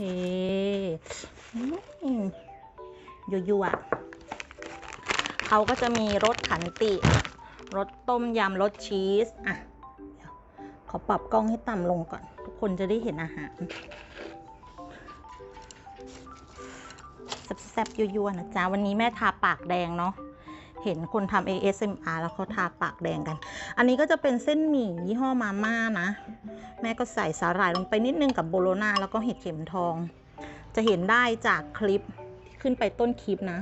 อืมยั่วๆเขาก็จะมีรสขันติรสต้มยำรสชีส อะขอปรับกล้องให้ต่ำลงก่อน ทุกคนจะได้เห็นอาหารแซ่บๆยั่วๆนะจ๊ะ วันนี้แม่ทาปากแดงเนาะเห็นคนทำ ASMR แล้วเขาทาปากแดงกัน อันนี้ก็จะเป็นเส้นหมี่ยี่ห้อมาม่านะ แม่ก็ใส่สาหร่ายลงไปนิดนึงกับโบโลนาแล้วก็เห็ดเข็มทอง จะเห็นได้จากคลิปที่ขึ้นไปต้นคลิปนะ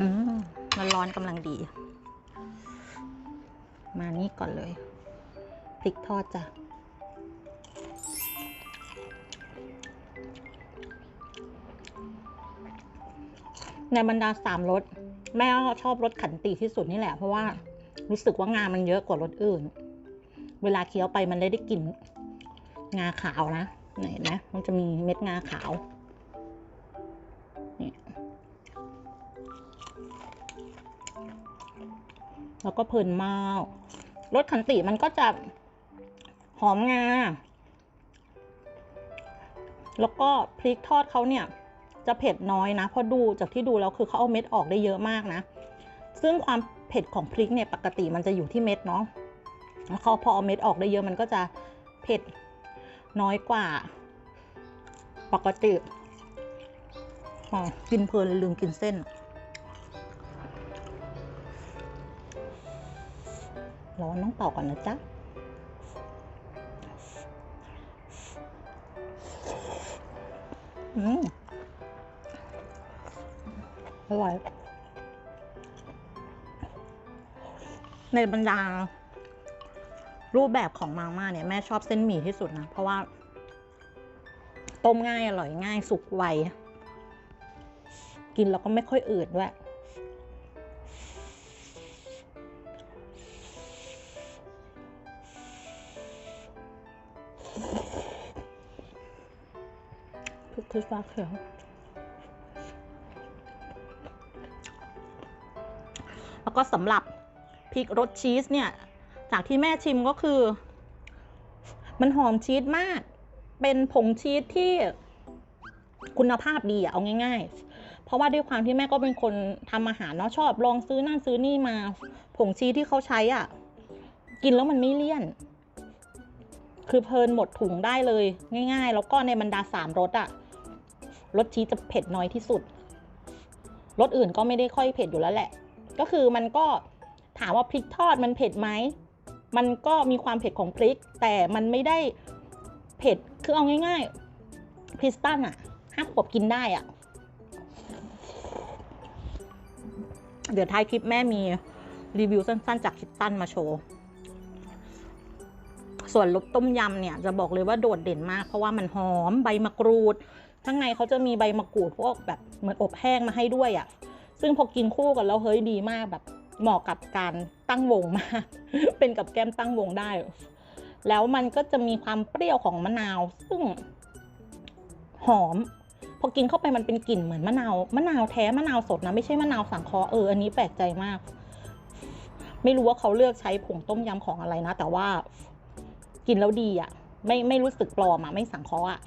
อืมมันร้อนกำลังดี มานี่ก่อนเลยพริกทอดจ้ะในบรรดาสามรสแม่ก็ชอบรสขันติที่สุดนี่แหละเพราะว่า รู้สึกว่างามันเยอะกว่ารสอื่น เวลาเคี้ยวไปมันได้ได้กลิ่นงาขาวนะไหนนะมันจะมีเม็ดงาขาวนี่แล้วก็เพลินมากรสขันติมันก็จะหอมงา แล้วก็พริกทอดเขาเนี่ย จะเผ็ดน้อยนะเพราะดูจากที่ดูแล้วคือเขาเอาเม็ดออกได้เยอะมากนะ ซึ่งความ ผ็ดของพริกเนี่ยปกติมันจะอยู่ที่เม็ดเนาะแล้วเขาพอเอาเม็ดออกได้เยอะมันก็จะเผ็ดน้อยกว่า ปกติอ๋อกินเพลินเลยลืมกินเส้น ร้อนต้องเป่าก่อนนะจ๊ะอืมอร่อย ในบรรดารูปแบบของมาม่าเนี่ยแม่ชอบเส้นหมี่ที่สุดนะ เพราะว่า ต้มง่ายอร่อยง่ายสุกไว กินแล้วก็ไม่ค่อยอืดด้วยทุกคือฟ้าเขียวแล้วก็สำหรับ พริกรสชีสเนี่ย จากที่แม่ชิมก็คือ มันหอมชีสมาก เป็นผงชีสที่คุณภาพดีอะเอาง่าย ๆ เพราะว่าด้วยความที่แม่ก็เป็นคนทำอาหารเนาะชอบลองซื้อนั่นซื้อนี่มา ผงชีสที่เขาใช้อะ กินแล้วมันไม่เลี่ยน คือเพลินหมดถุงได้เลย ง่าย ๆ แล้วก็ในบรรดาสามรสอะรสชีสจะเผ็ดน้อยที่สุดรสอื่นก็ไม่ได้ค่อยเผ็ดอยู่แล้วแหละ ก็คือมันก็ ถามว่าพริกทอดมันเผ็ดไหม มันก็มีความเผ็ดของพริก แต่มันไม่ได้เผ็ด คือเอาง่ายๆ คริสตันอะห้าขวบกินได้อะเดี๋ยวท้ายคลิปแม่มีรีวิวสั้นๆ จากคริสตันมาโชว์ ส่วนรสต้มยำเนี่ยจะบอกเลยว่าโดดเด่นมาก เพราะว่ามันหอมใบมะกรูด ข้างในเขาจะมีใบมะกรูดพวกแบบเหมือนอบแห้งมาให้ด้วยอะ่ะ ซึ่งพอกินคู่กันแล้วเฮ้ยดีมากแบบ เหมาะกับการตั้งวงมาก เป็นกับแก้มตั้งวงได้ แล้วมันก็จะมีความเปรี้ยวของมะนาว ซึ่งหอม พอกินเข้าไปมันเป็นกลิ่นเหมือนมะนาว มะนาวแท้มะนาวสดนะ ไม่ใช่มะนาวสังเคราะห์เอออันนี้แปลกใจมาก ไม่รู้ว่าเขาเลือกใช้ผงต้มยำของอะไรนะ แต่ว่ากินแล้วดีอะ่ะ ไม่ไม่รู้สึกปลอมอะ่ะไม่สังเคราะห์อะ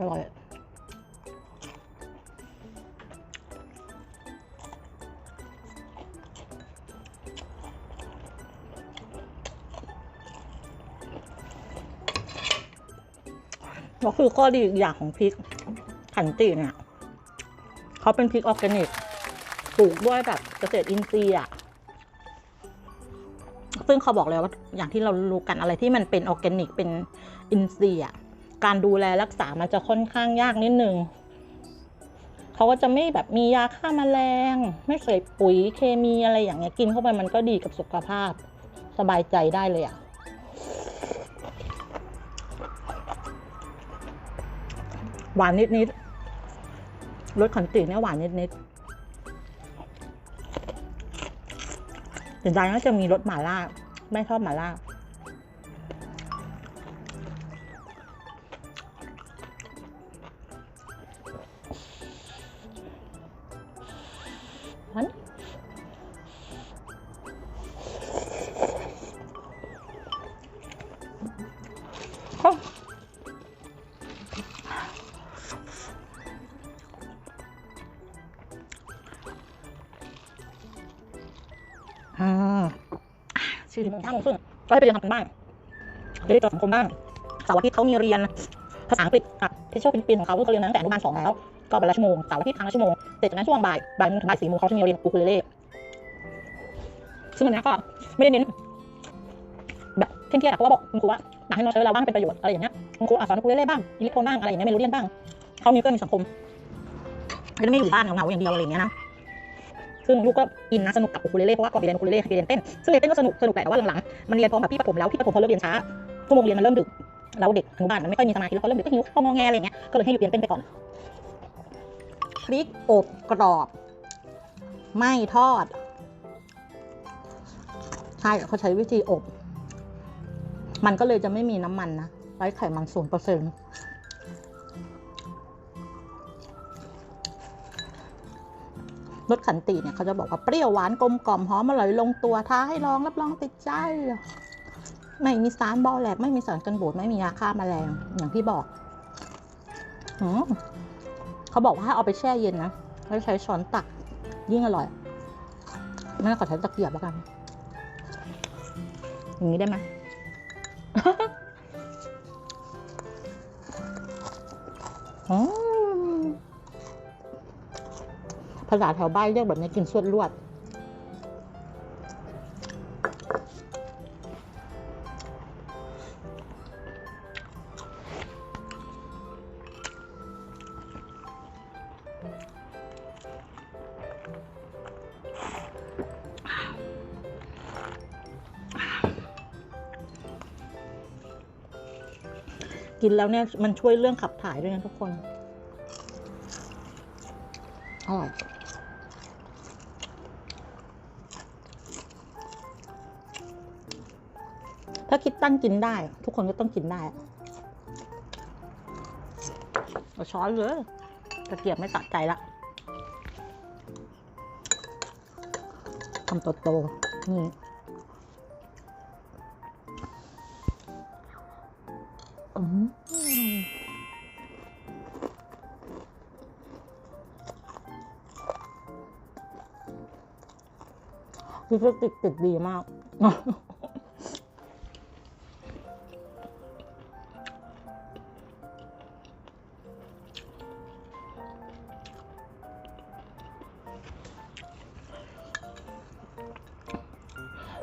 อร่อยก็คือข้อดีอีกอย่างของพริกขันติเนี่ยเขาเป็นพริกออร์แกนิกปลูกด้วยแบบเกษตรอินทรีย์อะซึ่งเขาบอกเลยว่าอย่างที่เรารู้กันอะไรที่มันเป็นออร์แกนิกเป็นอินทรีย์อะ การดูแลรักษามันจะค่อนข้างยากนิดนึงเขาก็จะไม่แบบมียาฆ่าแมลง ไม่ใส่ปุ๋ยเคมีอะไรอย่างเงี้ยกินเข้าไปมันก็ดีกับสุขภาพ สบายใจได้เลยอะหวานนิดๆรสขันติเนี่ยหวานนิดๆแต่ใจน่าจะมีรสหม่าล่า ไม่ชอบหม่าล่า สี่โมงห้าโมงครึ่งก็ให้ไปเรียนทำกันบ้านจะได้เจอสังคมบ้างเสาร์อาทิตย์เขามีเรียนภาษาอังกฤษกับที่โชคฟิลิปปินส์ของเขาเขาเรียนตั้งแต่อนุบาลสองแล้วก็เป็นละชั่วโมงเสาร์อาทิตย์ทางละชั่วโมงเสร็จจากนั้นช่วงบ่ายบ่ายโมงถึงบ่ายสี่โมงเขาจะมีเรียนอูคูเลเล่ซึ่งอันนี้ก็ไม่ได้เน้นแบบเคร่ยดอะเพราะว่าบอกคุณครูว่าอยากให้น้องใช้เวลาว่างเป็นประโยชน์อะไรอย่างเงี้ยคุณครูอะสอนอูคูเลเล่บ้างอิเล็กโทรนบ้างอะไรอย่างเงี้ยเมโลเดียนบ้างเขามีเพื่อนมีสังคมไม่ได้ไม่อยู่บ้านเหงาๆอย่างเดียวอะไรอย่างเงี้ยนะ ซึ่งลูกก็อินนะสนุกกับอูคูเลเล่เพราะว่าก่อนไปเรียนอูคูเลเล่ไปเรียนเต้นซึ่งเรียนเต้นก็สนุกสนุกแหละแต่ว่าหลังๆมันเรียนพร้อมกับพี่ประถมแล้วพี่ประถมเขาเลิกเรียนช้าชั่วโมงเรียนมันเริ่มดึกแล้วเด็กอนุบาลมันไม่ค่อยมีสมาธิแล้วเขาเริ่มดึกก็หิวเขางอแงอะไรเงี้ยก็เลยให้หยุดเรียนเต้นไปก่อนพริกอบกรอบไม่ทอดใช่เขาใช้วิธีอบ มันก็เลยจะไม่มีน้ำมันนะไร้ไขมันศูนย์เปอร์เซ็นต์ รสขันติเนี่ยเขาจะบอกว่าเปรี้ยวหวานกลมกล่อมหอมอร่อยลงตัวท้าให้ลองรับรองติดใจ ไม่มีสารบอแลกไม่มีสารกันบูดไม่มียาฆ่าแมลงอย่างที่บอกอเขาบอกว่าให้เอาไปแช่เย็นนะแล้วใช้ช้อนตักยิ่งอร่อยไม่ขอใช้ตะเกียบแล้วกันอย่างนี้ได้ไหมอืม ภาษาแถวบ้านเรียกแบบนี้กินสวดลวด กินแล้วเนี่ย มันช่วยเรื่องขับถ่ายด้วยนะทุกคน อร่อย ถ้าคิดตั้งกินได้ ทุกคนก็ต้องกินได้เอาช้อนเลยตะเกียบไม่สะใจละทำโตๆนี่อืมคือติดติดดีมาก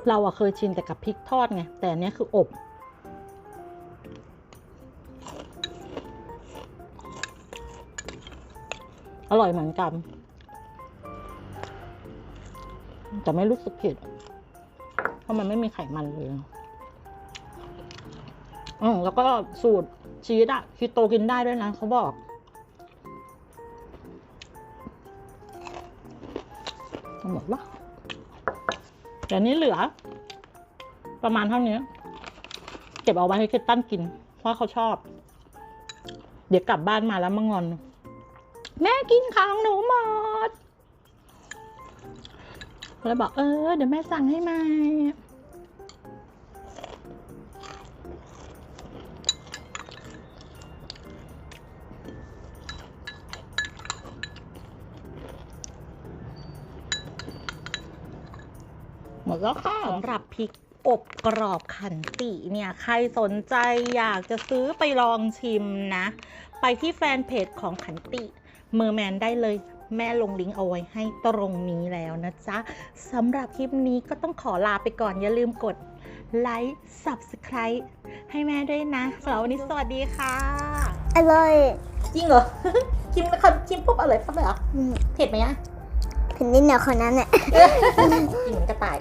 เราอะเคยชินแต่กับพริกทอดไง แต่อันเนี้ยคืออบ อร่อยเหมือนกัน แต่ไม่รู้สึกเผ็ด เพราะมันไม่มีไขมันเลย อืมแล้วก็สูตรชีสอะคีโตกินได้ด้วยนะเขาบอกหมดละ แต่นี้เหลือ ประมาณเท่านี้เก็บเอาไว้ให้คิตตันกิน เพราะเขาชอบ เดี๋ยวกลับบ้านมาแล้วมางอน แม่กินของหนูหมดแล้วบอกเออ เดี๋ยวแม่สั่งให้ไหม หมดแล้วค่ะสำหรับพริกอบกรอบขันติเนี่ยใครสนใจอยากจะซื้อไปลองชิมนะ ไปที่แฟนเพจของขันติเมอร์แมนได้เลยแม่ลงลิงก์เอาไว้ให้ตรงนี้แล้วนะจ๊ะสำหรับคลิปนี้ก็ต้องขอลาไปก่อน อย่าลืมกดไลค์ Subscribe ให้แม่ด้วยนะสำหรับวันนี้สวัสดีค่ะ อร่อย จริงเหรอชิมนะครับชิมปุ๊บอร่อยปั๊บเลยเหรออืมเผ็ดไหมอะ ผืนดินเหน่อยคนนั้นแหละกินเหมือนกระต่าย